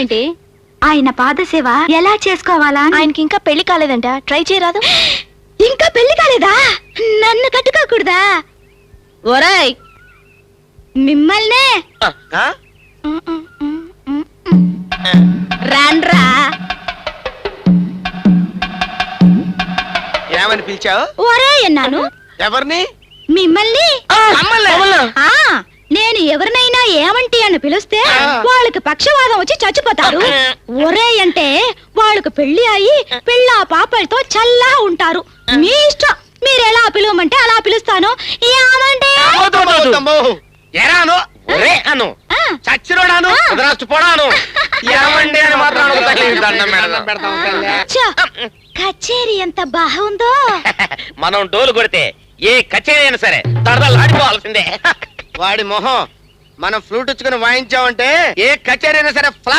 ఏంటి? ఆయన పాదసేవ ఎలా చేసుకోవాలా. ఆయనకి ఇంకా పెళ్ళి కాలేదంట. ట్రై చేయరాదు? ఇంకా పెళ్ళి కాలేదా? నన్ను కట్టుకోకూడదా ఒరాయ్ మిమ్మల్నే. ఆ? రాన్రా ఏమని పిలిచావు? ఒరే అన్నాను. ఎవరిని? మిమ్మల్ని. మమ్మల్ని? నేను ఎవరినైనా ఏమంటి అని పిలిస్తే. వాళ్ళకి పక్షవాదం వచ్చి చచ్చిపోతారు. ఒరే అంటే వాళ్ళకి పెళ్ళి అయి పిల్ల పాపలతో చల్లా ఉంటారు. మీ ఇష్టం. మీరు ఎలా పిలవమంటే అలా పిలుస్తాను. ఏమంటే? అమ్మో, ఎరాను ఒరే అను? ఆ. చచ్చిరోడాను కుదరాస్తు పోడాను ఏమండి అని మాత్రం అడుగుతాను. ఈ దండం పెడదాం. ఛ, కచేరీ ఎంత బాగుందో. మనం డోలు కొడితే ఏ కచేరీ అయినా సరే తడదలాడిపోవాల్సిందే వాడి మొహం మనం ఫ్లూట్ ఇచ్చుకుని వాయించామంటే ఏ కచేరీ అయినా సరే ఫ్లా